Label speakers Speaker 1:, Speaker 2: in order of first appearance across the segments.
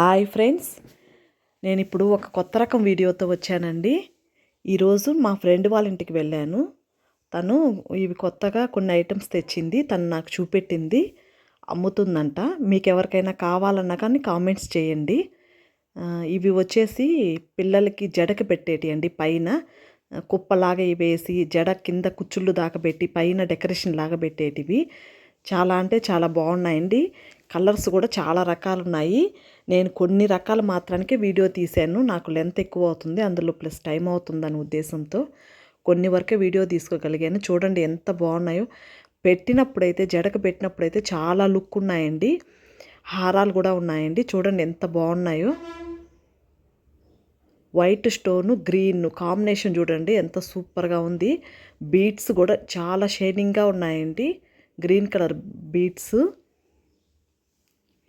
Speaker 1: Hi friends. నేను ఇప్పుడు ఒక కొత్త రకం వీడియోతో వచ్చానండి. ఈరోజు మా ఫ్రెండ్ వాళ్ళ ఇంటికి వెళ్ళాను. తను ఇవి కొత్తగా కొన్ని ఐటమ్స్ తెచ్చింది. తను నాకు చూపెట్టింది. అమ్ముతుందంట. మీకు ఎవరికైనా కావాలన్నా కానీ కామెంట్స్ చేయండి. ఇవి వచ్చేసి పిల్లలకి జడకి పెట్టేటి అండి. పైన కుప్పలాగా ఇవి వేసి జడ కింద కుచ్చుళ్ళు దాకా పెట్టి పైన డెకరేషన్ లాగా పెట్టేటివి. చాలా అంటే చాలా బాగున్నాయండి. కలర్స్ కూడా చాలా రకాలు ఉన్నాయి నేను కొన్ని రకాలు మాత్రానికే వీడియో తీశాను. నాకు లెంత్ ఎక్కువ అవుతుంది. అందులో ప్లస్ టైం అవుతుందని ఉద్దేశంతో కొన్ని వరకే వీడియో తీసుకోగలిగాను. చూడండి ఎంత బాగున్నాయో. పెట్టినప్పుడైతే జడకు పెట్టినప్పుడైతే చాలా లుక్ ఉన్నాయండి. హారాలు కూడా ఉన్నాయండి. చూడండి ఎంత బాగున్నాయో. వైట్ స్టోను గ్రీన్ కాంబినేషన్ చూడండి ఎంత సూపర్గా ఉంది. బీట్స్ కూడా చాలా షైనింగ్గా ఉన్నాయండి. Green colour beads.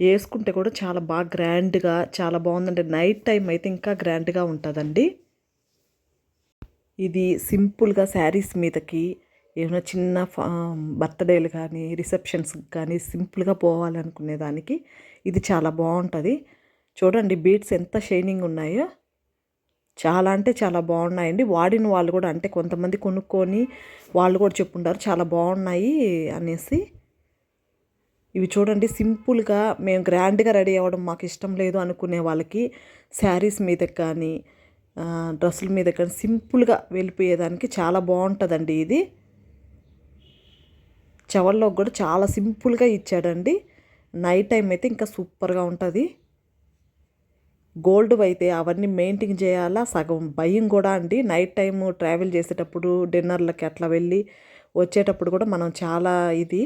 Speaker 1: వేసుకుంటే కూడా చాలా బాగా గ్రాండ్గా చాలా బాగుందండి. నైట్ టైం అయితే ఇంకా గ్రాండ్గా ఉంటుందండి. ఇది సింపుల్గా శారీస్ మీదకి ఏమైనా చిన్న ఫా బర్త్డేలు కానీ రిసెప్షన్స్ కానీ సింపుల్గా పోవాలనుకునే దానికి ఇది చాలా బాగుంటుంది. చూడండి బీట్స్ ఎంత షైనింగ్ ఉన్నాయో. చాలా అంటే చాలా బాగున్నాయండి. వాడిన వాళ్ళు కూడా అంటే కొంతమంది కొనుక్కొని వాళ్ళు కూడా చెప్పుంటారు చాలా బాగున్నాయి అనేసి. ఇవి చూడండి సింపుల్గా మేము గ్రాండ్గా రెడీ అవ్వడం మాకు ఇష్టం లేదు అనుకునే వాళ్ళకి శారీస్ మీద కానీ డ్రెస్సుల మీద కానీ సింపుల్గా వెళ్ళిపోయేదానికి చాలా బాగుంటుందండి ఇది. చెవల్లో కూడా చాలా సింపుల్గా ఇచ్చాడండి. నైట్ టైం అయితే ఇంకా సూపర్గా ఉంటుంది. గోల్డ్ అయితే అవన్నీ మెయింటైన్ చేయాలా సగం భయం కూడా అండి. నైట్ టైం ట్రావెల్ చేసేటప్పుడు డిన్నర్లకి అట్లా వెళ్ళి వచ్చేటప్పుడు కూడా మనం చాలా ఇది.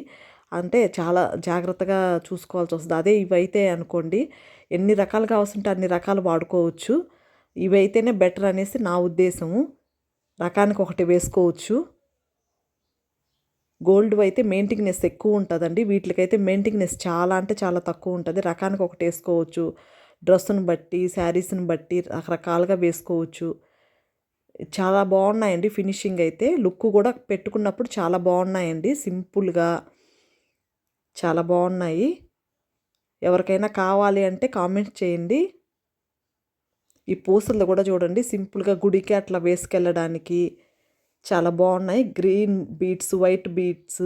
Speaker 1: అంటే చాలా జాగ్రత్తగా చూసుకోవాల్సి వస్తుంది. అదే ఇవైతే అనుకోండి ఎన్ని రకాలు కావాల్సింటే అన్ని రకాలు వాడుకోవచ్చు. ఇవైతేనే బెటర్ అనేసి నా ఉద్దేశము. రకానికి ఒకటి వేసుకోవచ్చు. గోల్డ్ అయితే మెయింటెనెన్స్ ఎక్కువ ఉంటుందండి. వీటికైతే మెయింటెనెన్స్ చాలా అంటే చాలా తక్కువ ఉంటుంది. రకానికి ఒకటి వేసుకోవచ్చు. డ్రెస్సును బట్టి శారీస్ని బట్టి రకరకాలుగా వేసుకోవచ్చు. చాలా బాగున్నాయండి ఫినిషింగ్ అయితే. లుక్ కూడా పెట్టుకున్నప్పుడు చాలా బాగున్నాయండి. సింపుల్గా చాలా బాగున్నాయి. ఎవరికైనా కావాలి అంటే కామెంట్ చేయండి. ఈ పూసలు కూడా చూడండి సింపుల్గా గుడికి అట్లా వేసుకెళ్ళడానికి చాలా బాగున్నాయి. Green beads white beads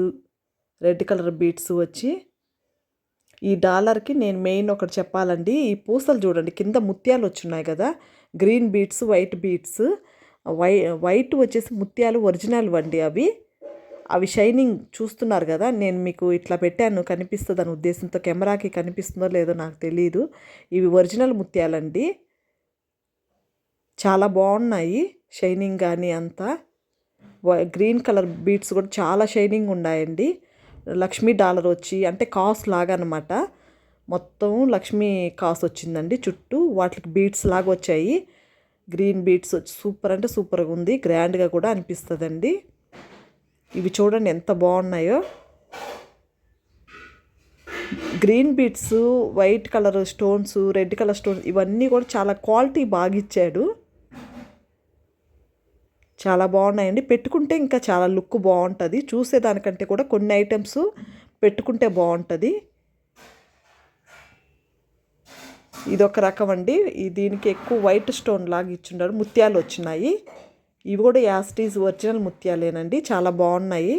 Speaker 1: red colour beads వచ్చి. ఈ డాలర్కి నేను మెయిన్ ఒకటి చెప్పాలండి ఈ పూసలు చూడండి కింద ముత్యాలు వచ్చున్నాయి కదా గ్రీన్ బీట్స్ వైట్ బీట్స్ వై వైట్ వచ్చేసి ముత్యాలు ఒరిజినల్ అండి అవి. అవి షైనింగ్ చూస్తున్నారు కదా నేను మీకు ఇట్లా పెట్టాను కనిపిస్తుంది అని ఉద్దేశంతో కెమెరాకి కనిపిస్తుందో లేదో నాకు తెలియదు ఇవి ఒరిజినల్ ముత్యాలండి. చాలా బాగున్నాయి షైనింగ్ కానీ అంతా. గ్రీన్ కలర్ బీట్స్ కూడా చాలా షైనింగ్ ఉన్నాయండి. లక్ష్మీ డాలర్ వచ్చి అంటే కాస్ లాగా అనమాట మొత్తం లక్ష్మీ కాస్ వచ్చిందండి చుట్టూ. వాటికి బీట్స్ లాగా వచ్చాయి. గ్రీన్ బీట్స్ వచ్చి సూపర్ అంటే సూపర్గా ఉంది. గ్రాండ్గా కూడా అనిపిస్తుందండి. ఇవి చూడండి ఎంత బాగున్నాయో. Green beads white colour stones red colour stones ఇవన్నీ కూడా చాలా క్వాలిటీ బాగా ఇచ్చాడు. చాలా బాగున్నాయండి. పెట్టుకుంటే ఇంకా చాలా లుక్ బాగుంటుంది. చూసేదానికంటే కూడా కొన్ని ఐటమ్స్ పెట్టుకుంటే బాగుంటుంది. ఇది ఒక రకం అండి. దీనికి ఎక్కువ వైట్ స్టోన్ లాగా ఇచ్చుండారు ముత్యాలు వచ్చినాయి. ఇవి కూడా యాస్టీస్ ఒరిజినల్ ముత్యాలేనండి. చాలా బాగున్నాయి.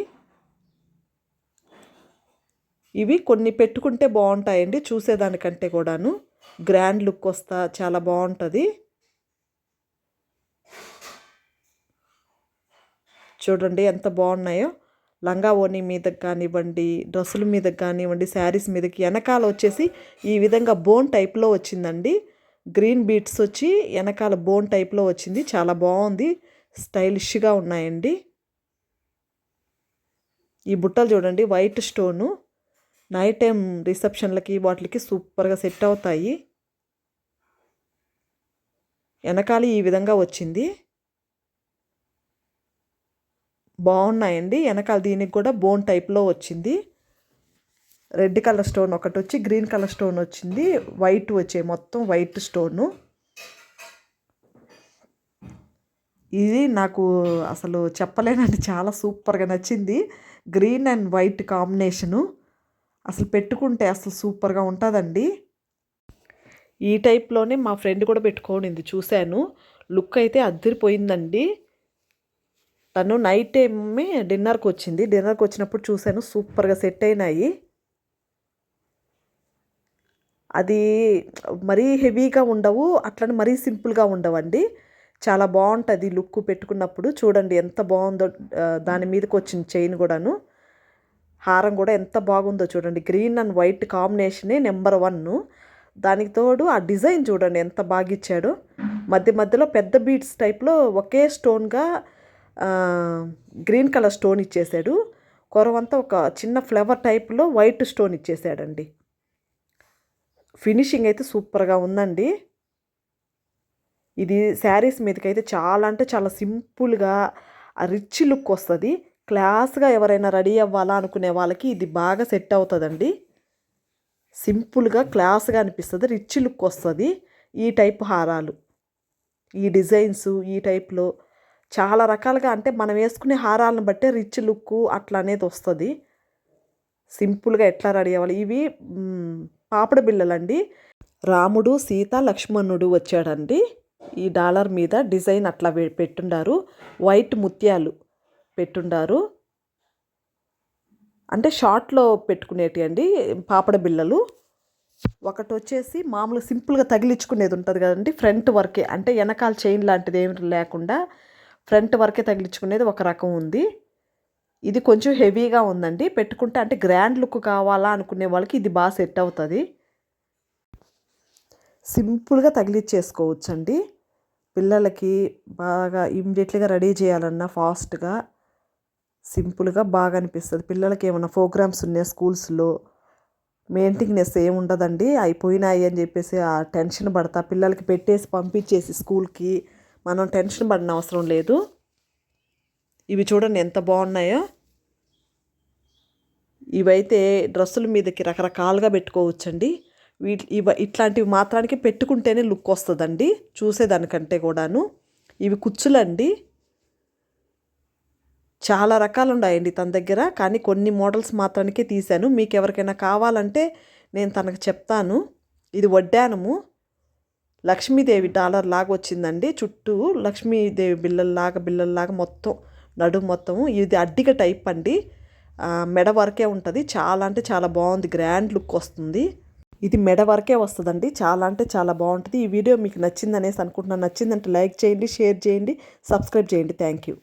Speaker 1: ఇవి కొన్ని పెట్టుకుంటే బాగుంటాయండి చూసేదానికంటే కూడాను. గ్రాండ్ లుక్ వస్తా చాలా బాగుంటుంది. చూడండి ఎంత బాగున్నాయో. లంగా ఓని మీదకి కానివ్వండి డ్రెస్సుల మీదకి కానివ్వండి శారీస్ మీదకి వెనకాల వచ్చేసి ఈ విధంగా బోన్ టైప్లో వచ్చిందండి. గ్రీన్ బీట్స్ వచ్చి వెనకాల బోన్ టైప్లో వచ్చింది. చాలా బాగుంది. స్టైలిష్గా ఉన్నాయండి. ఈ బుట్టలు చూడండి వైట్ స్టోను నైట్ టైం రిసెప్షన్లకి వాటికి సూపర్గా సెట్ అవుతాయి. వెనకాల ఈ విధంగా వచ్చింది. బాగున్నాయండి. వెనకాల దీనికి కూడా బోన్ టైప్లో వచ్చింది. రెడ్ కలర్ స్టోన్ ఒకటి వచ్చి గ్రీన్ కలర్ స్టోన్ వచ్చింది. వైట్ వచ్చే మొత్తం వైట్ స్టోను ఇది నాకు అసలు చెప్పలేనండి చాలా సూపర్గా నచ్చింది. Green and white combination. అసలు పెట్టుకుంటే అసలు సూపర్గా ఉంటుందండి. ఈ టైప్లోనే మా ఫ్రెండ్ కూడా పెట్టుకోనింది చూశాను. లుక్ అయితే అద్దరిపోయిందండి. తను నైట్ టైమే డిన్నర్కి వచ్చింది డిన్నర్కి వచ్చినప్పుడు చూశాను సూపర్గా సెట్ అయినాయి అది మరీ హెవీగా ఉండవు అట్లని మరీ సింపుల్గా ఉండవండి. చాలా బాగుంటుంది లుక్ పెట్టుకున్నప్పుడు. చూడండి ఎంత బాగుందో దాని మీదకి వచ్చిన చైన్ కూడాను. హారం కూడా ఎంత బాగుందో చూడండి. గ్రీన్ అండ్ వైట్ కాంబినేషనే నెంబర్ వన్ దానికి తోడు ఆ డిజైన్ చూడండి ఎంత బాగా ఇచ్చాడో మధ్య మధ్యలో పెద్ద బీడ్స్ టైప్లో ఒకే స్టోన్గా గ్రీన్ కలర్ స్టోన్ ఇచ్చేసాడు కొరవంతా ఒక చిన్న ఫ్లవర్ టైప్లో వైట్ స్టోన్ ఇచ్చేసాడండి ఫినిషింగ్ అయితే సూపర్గా ఉందండి. ఇది శారీస్ మీదకైతే చాలా అంటే చాలా సింపుల్గా రిచ్ లుక్ వస్తుంది. క్లాస్గా ఎవరైనా రెడీ అవ్వాలా అనుకునే వాళ్ళకి ఇది బాగా సెట్ అవుతుందండి. సింపుల్గా క్లాస్గా అనిపిస్తుంది రిచ్ లుక్ వస్తుంది ఈ టైప్ హారాలు. ఈ డిజైన్స్ ఈ టైప్లో చాలా రకాలుగా అంటే మనం వేసుకునే హారాలను బట్టే రిచ్ లుక్ అట్లా అనేది వస్తుంది. సింపుల్గా ఎట్లా రెడీ అవ్వాలి? ఇవి పాపడ బిళ్ళలండి. రాముడు సీత లక్ష్మణుడు వచ్చాడండి. ఈ డాలర్ మీద డిజైన్ అట్లా పెట్టుండారు. వైట్ ముత్యాలు పెట్టుండారు. అంటే షార్ట్లో పెట్టుకునేటి అండి పాపడ బిళ్ళలు. ఒకటి వచ్చేసి మామూలు సింపుల్గా తగిలించుకునేది ఉంటుంది కదండి ఫ్రంట్ వర్కే. అంటే వెనకాల చైన్ లాంటిది ఏమి లేకుండా ఫ్రంట్ వర్కే తగిలించుకునేది ఒక రకం ఉంది. ఇది కొంచెం హెవీగా ఉందండి. పెట్టుకుంటే అంటే గ్రాండ్ లుక్ కావాలా అనుకునే వాళ్ళకి ఇది బాగా సెట్ అవుతుంది. సింపుల్గా తగిలిచ్చేసుకోవచ్చండి. పిల్లలకి బాగా ఇమ్మీడియట్లీగా రెడీ చేయాలన్నా ఫాస్ట్గా సింపుల్గా బాగా అనిపిస్తుంది. పిల్లలకి ఏమైనా ప్రోగ్రామ్స్ ఉన్నాయి స్కూల్స్లో మెయింటెనెన్స్ ఏమి ఉండదండి అయిపోయినాయి అని చెప్పేసి ఆ టెన్షన్ పడతా. పిల్లలకి పెట్టేసి పంపించేసి స్కూల్కి మనం టెన్షన్ పడిన అవసరం లేదు. ఇవి చూడండి ఎంత బాగున్నాయో. ఇవైతే డ్రెస్సుల మీదకి రకరకాలుగా పెట్టుకోవచ్చండి. వీటి ఇవ ఇట్లాంటివి మాత్రానికి పెట్టుకుంటేనే లుక్ వస్తుందండి. చూసేదానికంటే కూడాను. ఇవి కుచ్చులండి. చాలా రకాలు ఉన్నాయండి తన దగ్గర. కానీ కొన్ని మోడల్స్ మాత్రానికే తీశాను. మీకు ఎవరికైనా కావాలంటే నేను తనకు చెప్తాను. ఇది వడ్డానము. లక్ష్మీదేవి డాలర్ లాగా వచ్చిందండి. చుట్టూ లక్ష్మీదేవి బిల్లల్లాగా బిల్లల్లాగా మొత్తం నడుము మొత్తము. ఇది అడ్డిక టైప్ అండి మెడ వరకే ఉంటుంది. చాలా అంటే చాలా బాగుంది. గ్రాండ్ లుక్ వస్తుంది. ఇది మెడ వరకే వస్తుందండి. చాలా అంటే చాలా బాగుంటుంది. ఈ వీడియో మీకు నచ్చిందనేసి అనుకుంటున్నాను. నచ్చిందంటే లైక్ చేయండి షేర్ చేయండి సబ్స్క్రైబ్ చేయండి. Thank you.